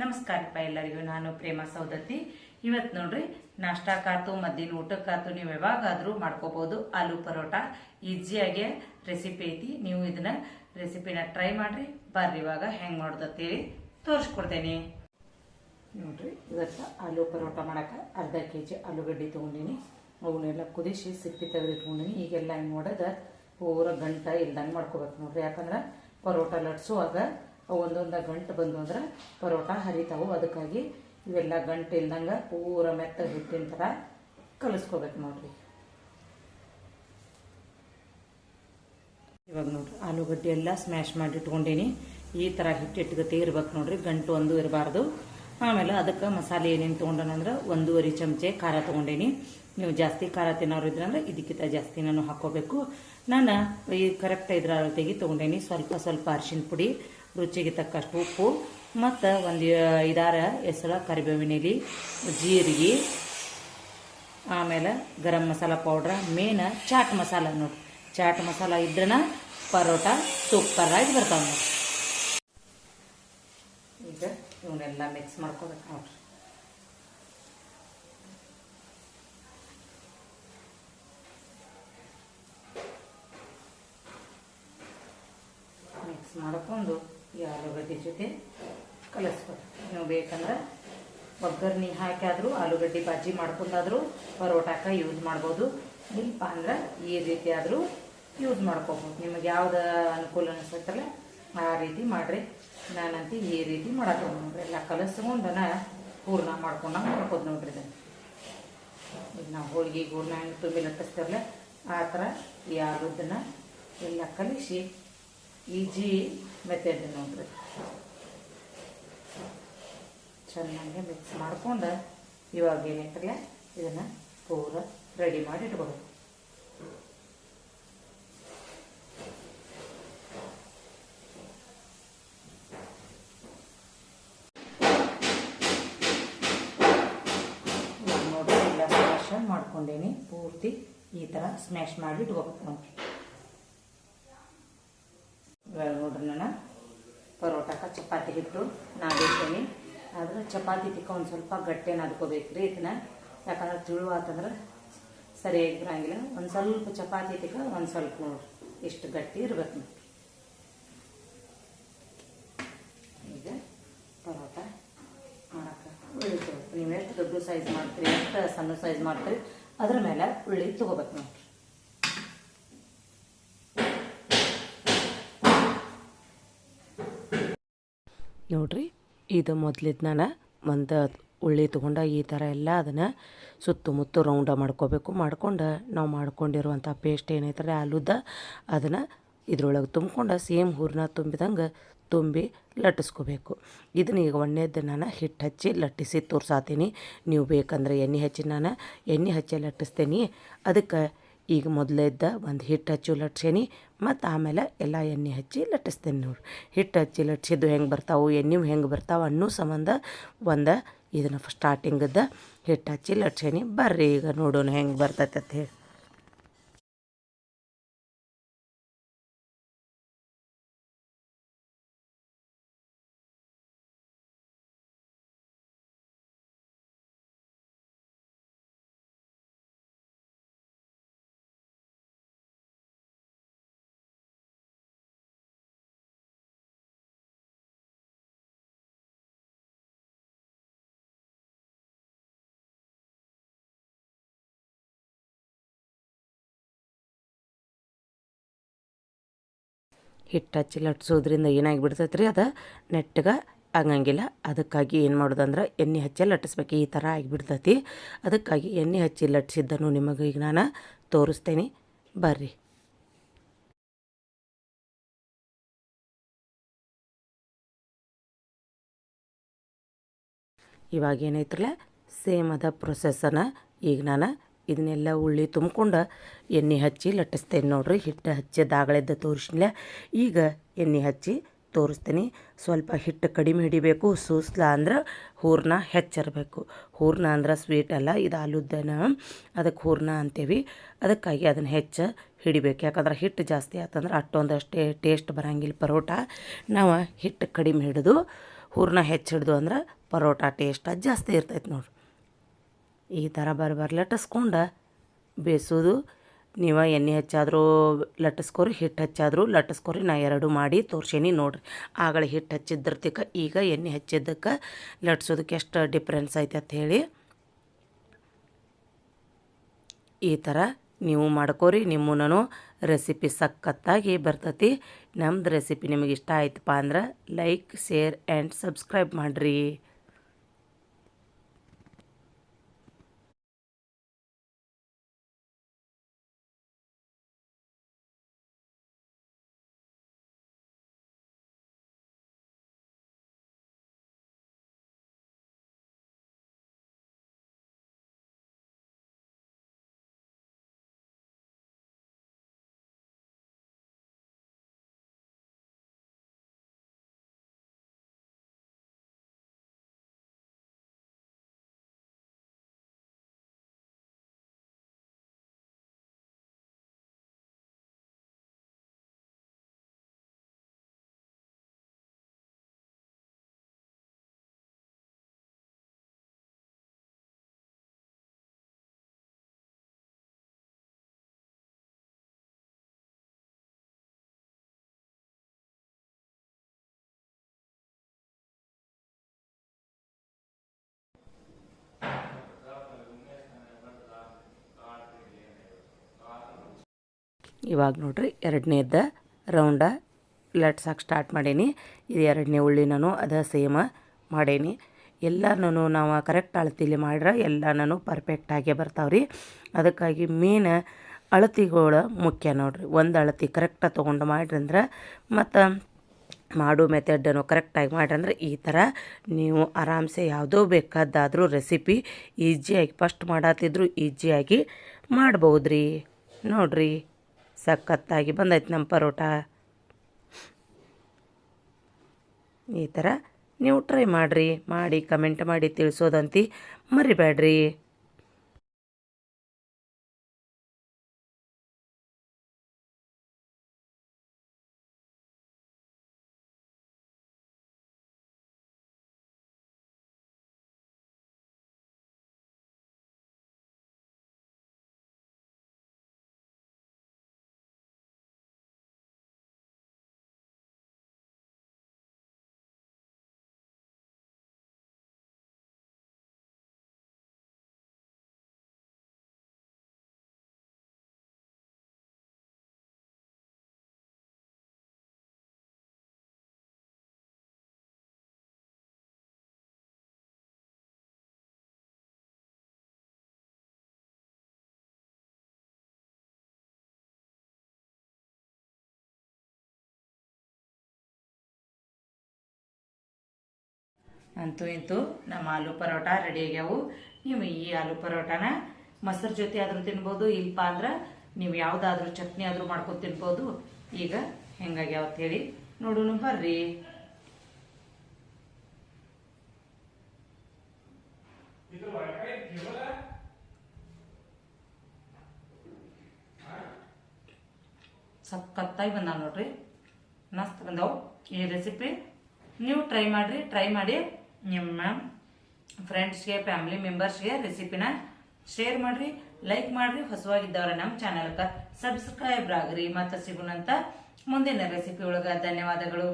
ನಮಸ್ಕಾರಪ್ಪ ಎಲ್ಲರಿಗೂ. ನಾನು ಪ್ರೇಮ ಸೌದತ್ತಿ. ಇವತ್ತು ನೋಡ್ರಿ ನಾಷ್ಟಾಕಾತು ಮಧ್ಯಾಹ್ನ ಊಟಕ್ಕಾತು ನೀವು ಯಾವಾಗಾದರೂ ಮಾಡ್ಕೋಬಹುದು ಆಲೂ ಪರೋಟ ಈಸಿಯಾಗಿ ರೆಸಿಪಿ ಐತಿ. ನೀವು ಇದನ್ನ ರೆಸಿಪಿನ ಟ್ರೈ ಮಾಡ್ರಿ. ಬರ್ರಿ ಇವಾಗ ಹೆಂಗೆ ಮಾಡೋದತ್ತೇಳಿ ತೋರಿಸ್ಕೊಡ್ತೇನೆ. ನೋಡ್ರಿ, ಇವತ್ತು ಆಲೂ ಪರೋಟ ಮಾಡೋಕೆ ಅರ್ಧ ಕೆ ಜಿ ಆಲೂಗಡ್ಡೆ ತೊಗೊಂಡಿನಿ. ಅವನ್ನೆಲ್ಲ ಕುದಿಸಿ ಸಿಪ್ಪಿ ತೆಗೆದಿಟ್ಕೊಂಡಿನಿ. ಈಗೆಲ್ಲ ಹೆಂಗೆ ಮಾಡೋದು ಪೂರ ಗಂಟ ಇಲ್ದಂಗೆ ಮಾಡ್ಕೋಬೇಕು ನೋಡ್ರಿ. ಯಾಕಂದ್ರೆ ಪರೋಟ ಲಟ್ಸುವಾಗ ಒಂದೊಂದು ಗಂಟು ಬಂದು ಅಂದ್ರೆ ಪರೋಟ ಹರಿತಾವು. ಅದಕ್ಕಾಗಿ ಇವೆಲ್ಲ ಗಂಟು ಇಲ್ದಂಗ ಪೂರ ಮೆತ್ತ ಹಿಟ್ಟಿನ ಥರ ಕಲಿಸ್ಕೋಬೇಕು ನೋಡ್ರಿ. ಇವಾಗ ನೋಡ್ರಿ ಆಲೂಗಡ್ಡೆ ಎಲ್ಲ ಸ್ಮ್ಯಾಶ್ ಮಾಡಿ ಇಟ್ಕೊಂಡೇನಿ. ಈ ಥರ ಹಿಟ್ಟಿಟ್ಟು ಇರ್ಬೇಕು ನೋಡ್ರಿ, ಗಂಟು ಒಂದು ಇರಬಾರ್ದು. ಆಮೇಲೆ ಅದಕ್ಕೆ ಮಸಾಲೆ ಏನೇನು ತೊಗೊಂಡನಂದ್ರೆ ಒಂದೂವರೆ ಚಮಚೆ ಖಾರ ತೊಗೊಂಡೇನಿ. ನೀವು ಜಾಸ್ತಿ ಖಾರ ತಿನ್ನೋರು ಇದ್ರಂದ್ರೆ ಇದಕ್ಕಿಂತ ಜಾಸ್ತಿ ನಾನು ಹಾಕೋಬೇಕು ನಾನು ಈ ಕರೆಕ್ಟ್ ಇದ್ರ ತೆಗಿ ತೊಗೊಂಡೇನಿ. ಸ್ವಲ್ಪ ಸ್ವಲ್ಪ ಅರಿಶಿನ ಪುಡಿ ರುಚಿಗೆ ತಕ್ಕಷ್ಟು ಉಪ್ಪು ಮತ್ತು ಒಂದು ಐದಾರ ಹೆಸರು ಕರಿಬೇವಿನ ಎಲೆ, ಜೀರಿಗೆ, ಆಮೇಲೆ ಗರಂ ಮಸಾಲ ಪೌಡ್ರ ಮೇನ್ ಚಾಟ್ ಮಸಾಲ ನೋಡಿ. ಚಾಟ್ ಮಸಾಲ ಇದ್ರನ ಪರೋಟ ಸೂಪರ್ ಆಗಿ ಬರ್ತಾವೆ ನೋಡಿ. ಈಗ ಇವನ್ನೆಲ್ಲ ಮಿಕ್ಸ್ ಮಾಡ್ಕೋಬೇಕು ನೋಡ್ರಿ ಮಿಕ್ಸ್ ಮಾಡ್ಕೊಂಡು ಆಲೂಗಡ್ಡೆ ಜೊತೆ ಕಲಿಸ್ಬೋದು. ನೀವು ಬೇಕಂದ್ರೆ ಒಗ್ಗರಣೆ ಹಾಕಾದರೂ ಆಲೂಗಡ್ಡೆ ಬಾಜಿ ಮಾಡ್ಕೊಂಡಾದರೂ ಪರೋಟಾಕ ಯೂಸ್ ಮಾಡ್ಬೋದು. ಇಲ್ಲಪ್ಪ ಅಂದ್ರೆ ಈ ರೀತಿ ಆದರೂ ಯೂಸ್ ಮಾಡ್ಕೋಬೋದು. ನಿಮಗೆ ಯಾವ್ದು ಅನುಕೂಲ ಅನಿಸುತ್ತಲ್ಲ ಆ ರೀತಿ ಮಾಡಿರಿ. ನಾನಂತೂ ಈ ರೀತಿ ಮಾಡಕ್ಕೆ ನೋಡ್ರಿ. ಎಲ್ಲ ಕಲಸ್ಕೊಂಡನ ಹೂರ್ಣ ಮಾಡ್ಕೊಂಡಂಗೆ ಮಾಡ್ಕೋದು ನೋಡ್ರಿ ಇದನ್ನು. ಈಗ ನಾವು ಹೋಳಿಗೆ ಹೂರ್ಣ ಹೆಂಗೆ ತುಂಬಿ ಲಟ್ಟಿಸ್ತಾರಲ್ಲ, ಆ ಥರ ಈ ಎಲ್ಲ ಕಲಿಸಿ ಈಜಿ ಮೆಥಡ್ ನೋಡ್ರಿ ಚೆನ್ನಾಗಿ ಮಿಕ್ಸ್ ಮಾಡ್ಕೊಂಡು ಇವಾಗ ಏನೈತಲ್ಲ ಇದನ್ನು ಪೂರ ರೆಡಿ ಮಾಡಿ ಸ್ಮ್ಯಾಶ್ ಮಾಡ್ಕೊಂಡೇನಿ. ಪೂರ್ತಿ ಈ ಥರ ಸ್ಮ್ಯಾಶ್ ಮಾಡಿ ಇಟ್ಕೋಬೇಕು ನೋಡ್ರಿ ಇವಾಗ ನೋಡ್ರಿ ನಾನು ಪರೋಟಕ್ಕೆ ಚಪಾತಿ ಹಿಟ್ಟು ನಾದಿರ್ತೀನಿ ಆದ್ರೆ ಚಪಾತಿ ತಿಕ್ಕ ಒಂದು ಸ್ವಲ್ಪ ಗಟ್ಟೆ ನಾದ್ಕೋಬೇಕು ರೀ ಇದನ್ನ. ಯಾಕಂದ್ರೆ ತಿಳುವಾತಂದ್ರೆ ಸರಿಯಾಗಿ ಬರಂಗಿಲ್ಲ. ಒಂದು ಸ್ವಲ್ಪ ಚಪಾತಿ ತಿಕ್ಕ ಒಂದು ಸ್ವಲ್ಪ ಇಷ್ಟು ಗಟ್ಟಿ ಇರ್ಬೇಕು. ಈಗ ಪರೋಟ ಮಾಡಕ್ಕೆ ಉಳ್ಳಿ ನೀವು ಎಷ್ಟು ದೊಡ್ಡ ಸೈಜ್ ಮಾಡ್ತೀರಿ ಎಷ್ಟು ಸಣ್ಣ ಸೈಜ್ ಮಾಡ್ತೀರಿ. ಅದ್ರ ಮೇಲೆ ಉಳ್ಳಿ ತಗೋಬೇಕು ನೋಡ್ರಿ ನೋಡ್ರಿ, ಇದು ಮೊದಲಿದ್ದು ನಾನು ಒಂದು ಉಳ್ಳಿ ತೊಗೊಂಡ ಈ ಥರ ಎಲ್ಲ ಅದನ್ನು ಸುತ್ತಮುತ್ತ ರೌಂಡ ಮಾಡ್ಕೋಬೇಕು. ಮಾಡ್ಕೊಂಡು ನಾವು ಮಾಡ್ಕೊಂಡಿರುವಂಥ ಪೇಸ್ಟ್ ಏನೈತಾರೆ ಆಲೂದ ಅದನ್ನು ಇದ್ರೊಳಗೆ ತುಂಬ್ಕೊಂಡು ಸೇಮ್ ಹೂರ್ನ ತುಂಬಿದಂಗೆ ತುಂಬಿ ಲಟ್ಟಿಸ್ಕೋಬೇಕು. ಇದನ್ನ ಈಗ ಒಣ್ಣೆದ್ದು ನಾನು ಹಿಟ್ಟು ಹಚ್ಚಿ ಲಟ್ಟಿಸಿ ತೋರ್ಸಾತೀನಿ. ನೀವು ಬೇಕಂದ್ರೆ ಎಣ್ಣೆ ಹಚ್ಚಿ, ನಾನು ಎಣ್ಣೆ ಹಚ್ಚಿ ಲಟ್ಟಿಸ್ತೀನಿ. ಅದಕ್ಕೆ ಈಗ ಮೊದಲೇದ್ದ ಒಂದು ಹಿಟ್ಟು ಹಚ್ಚು ಲಟ್ಸೇನಿ ಮತ್ತು ಆಮೇಲೆ ಎಲ್ಲ ಎಣ್ಣೆ ಹಚ್ಚಿ ಲಟ್ಟಿಸ್ತೇನೆ ನೋಡಿ. ಹಿಟ್ಟು ಹಚ್ಚಿ ಲಟ್ಸಿದ್ದು ಹೆಂಗೆ ಬರ್ತಾವೆ, ಎಣ್ಣೆವು ಹೆಂಗೆ ಬರ್ತಾವೆ ಅನ್ನೋ ಸಂಬಂಧ ಒಂದು ಇದನ್ನು ಸ್ಟಾರ್ಟಿಂಗದ ಹಿಟ್ಟು ಹಚ್ಚಿ ಲಟ್ಸೇನಿ ಬರ್ರಿ ಈಗ ನೋಡೋಣ ಹೆಂಗೆ ಬರ್ತೈತೆ ಅಂತ ಹೇಳಿ. ಹಿಟ್ಟು ಹಚ್ಚಿ ಲಟ್ಸೋದ್ರಿಂದ ಏನಾಗಿಬಿಡ್ತೈತೆ ರೀ ಅದು? ನೆಟ್ಟಗೆ ಆಗಂಗಿಲ್ಲ ಅದಕ್ಕಾಗಿ ಏನು ಮಾಡೋದಂದ್ರೆ ಎಣ್ಣೆ ಹಚ್ಚಿ ಲಟ್ಟಿಸ್ಬೇಕು. ಈ ಥರ ಆಗಿಬಿಡ್ತೈತಿ. ಅದಕ್ಕಾಗಿ ಎಣ್ಣೆ ಹಚ್ಚಿ ಲಟ್ಸಿದ್ದನು ನಿಮಗೆ ಈಗ ನಾನು ತೋರಿಸ್ತೇನೆ. ಬರ್ರಿ. ಇವಾಗ ಏನೈತ್ರಲ್ಲ ಸೇಮ್ ಅದ ಪ್ರೊಸೆಸನ್ನು ಈಗ ನಾನು ಇದನ್ನೆಲ್ಲ ಉಳ್ಳಿ ತುಂಬ್ಕೊಂಡು ಎಣ್ಣೆ ಹಚ್ಚಿ ಲಟ್ಟಿಸ್ತೇನೆ ನೋಡ್ರಿ. ಹಿಟ್ಟು ಹಚ್ಚಿದಾಗಳೆದ್ದ ತೋರಿಸಿಲ್ಲ ಈಗ ಎಣ್ಣೆ ಹಚ್ಚಿ ತೋರಿಸ್ತೀನಿ. ಸ್ವಲ್ಪ ಹಿಟ್ಟು ಕಡಿಮೆ ಹಿಡಿಬೇಕು. ಸೂಸ್ಲ ಅಂದ್ರೆ ಹೂರ್ಣ ಹೆಚ್ಚಿರಬೇಕು. ಹೂರ್ಣ ಅಂದ್ರೆ ಸ್ವೀಟ್ ಅಲ್ಲ, ಇದು ಆಲೂದನ. ಅದಕ್ಕೆ ಹೂರ್ಣ ಅಂತೀವಿ. ಅದಕ್ಕಾಗಿ ಅದನ್ನು ಹೆಚ್ಚು ಹಿಡಿಬೇಕು. ಯಾಕಂದ್ರೆ ಹಿಟ್ಟು ಜಾಸ್ತಿ ಆತಂದ್ರೆ ಅಷ್ಟೊಂದಷ್ಟೇ ಟೇಸ್ಟ್ ಬರಂಗಿಲ್ಲ ಪರೋಟ. ನಾವು ಹಿಟ್ಟು ಕಡಿಮೆ ಹಿಡಿದು ಹೂರ್ಣ ಹೆಚ್ಚಿಡ್ದು ಅಂದ್ರೆ ಪರೋಟ ಟೇಸ್ಟ್ ಜಾಸ್ತಿ ಇರ್ತೈತೆ ನೋಡ್ರಿ. ಈ ಥರ ಬರ್ ಬರ್ ಲಟ್ಟಿಸ್ಕೊಂಡು ಬೇಯಿಸೋದು ನೀವು ಎಣ್ಣೆ ಹಚ್ಚಾದರೂ ಲಟ್ಟಿಸ್ಕೊರಿ, ಹಿಟ್ಟು ಹಚ್ಚಾದರೂ ಲಟ್ಟಿಸ್ಕೊರಿ. ನಾ ಎರಡು ಮಾಡಿ ತೋರ್ಸೇನಿ ನೋಡಿರಿ. ಆಗಳ ಹಿಟ್ಟು ಹಚ್ಚಿದ್ದಿರ್ತಿಕ, ಈಗ ಎಣ್ಣೆ ಹಚ್ಚಿದ್ದಕ್ಕೆ ಲಟ್ಸೋದಕ್ಕೆ ಎಷ್ಟು ಡಿಫ್ರೆನ್ಸ್ ಐತೆ ಅಂತ ಹೇಳಿ. ಈ ಥರ ನೀವು ಮಾಡ್ಕೋರಿ, ನಿಮ್ಮನ್ನು ರೆಸಿಪಿ ಸಖತ್ತಾಗಿ ಬರ್ತತಿ. ನಮ್ದು ರೆಸಿಪಿ ನಿಮಗೆ ಇಷ್ಟ ಆಯ್ತಪ್ಪ ಅಂದ್ರೆ ಲೈಕ್ ಶೇರ್ ಆ್ಯಂಡ್ ಸಬ್ಸ್ಕ್ರೈಬ್ ಮಾಡಿರಿ. ಇವಾಗ ನೋಡ್ರಿ ಎರಡನೇದ ರೌಂಡ. ಲಟ್ಸಕ್ಕೆ ಸ್ಟಾರ್ಟ್ ಮಾಡೀನಿ. ಇದು ಎರಡನೇ ಉಳ್ಳಿ ನಾನು ಅದ ಸೇಮ ಮಾಡೇನಿ. ಎಲ್ಲನೂ ನಾವು ಕರೆಕ್ಟ್ ಅಳತಿಲಿ ಮಾಡ್ರೆ ಎಲ್ಲನೂ ಪರ್ಫೆಕ್ಟಾಗೇ ಬರ್ತಾವ್ರಿ. ಅದಕ್ಕಾಗಿ ಮೇನ್ ಅಳತಿಗಳು ಮುಖ್ಯ ನೋಡ್ರಿ. ಒಂದು ಅಳತಿ ಕರೆಕ್ಟಾಗಿ ತೊಗೊಂಡು ಮಾಡ್ರಿ ಅಂದ್ರೆ, ಮತ್ತು ಮಾಡೋ ಮೆಥಡನ್ನು ಕರೆಕ್ಟಾಗಿ ಮಾಡ್ರಿ ಅಂದ್ರೆ ಈ ಥರ ನೀವು ಆರಾಮ್ಸೆ ಯಾವುದೋ ಬೇಕಾದಾದರೂ ರೆಸಿಪಿ ಈಜಿಯಾಗಿ ಫಸ್ಟ್ ಮಾಡತ್ತಿದ್ರು ಈಜಿಯಾಗಿ ಮಾಡ್ಬೋದ್ರಿ. ನೋಡ್ರಿ. ಸಖತ್ತಾಗಿ ಬಂದೈತೆ ನಮ್ಮ ಪರೋಟ. ಈ ಥರ ನೀವು ಟ್ರೈ ಮಾಡಿರಿ ಮಾಡಿ ಕಮೆಂಟ್ ಮಾಡಿ ತಿಳಿಸೋದಂತಿ ಮರಿಬೇಡ್ರಿ ಅಂತೂ ಇಂತೂ ನಮ್ಮ ಆಲೂ ಪರೋಟ ರೆಡಿ ಆಗ್ಯಾವು. ನೀವು ಈ ಆಲೂ ಪರೋಟನ ಮೊಸರು ಜೊತೆ ಆದರೂ ತಿನ್ಬೋದು ಇಲ್ಪ ಅಂದ್ರೆ ನೀವು ಯಾವುದಾದ್ರೂ ಚಟ್ನಿ ಆದರೂ ಮಾಡ್ಕೊಂಡು ತಿನ್ಬೋದು. ಈಗ ಹೆಂಗಾಗ್ಯಾವ ಹೇಳಿ ನೋಡೋಣ ಬರ್ರಿ. ಸಖತ್ತಾಗಿ ಬಂದಾವ ನೋಡ್ರಿ. ಮಸ್ತ್ ಬಂದವು ಈ ರೆಸಿಪಿ ನೀವು ಟ್ರೈ ಮಾಡಿರಿ ಟ್ರೈ ಮಾಡಿ. ನಿಮ್ಮ ಫ್ರೆಂಡ್ಸ್ಗೆ ಫ್ಯಾಮಿಲಿ ಮೆಂಬರ್ಸ್ಗೆ ರೆಸಿಪಿನ ಶೇರ್ ಮಾಡ್ರಿ ಲೈಕ್ ಮಾಡ್ರಿ, ಹೊಸವಾಗಿದ್ದವರ ನಮ್ಮ ಚಾನಲ್ಗೆ ಸಬ್ಸ್ಕ್ರೈಬ್ ಆಗ್ರಿ. ಮತ್ತೆ ಸಿಗುಣಂತ ಮುಂದಿನ ರೆಸಿಪಿ ಒಳಗ ಧನ್ಯವಾದಗಳು.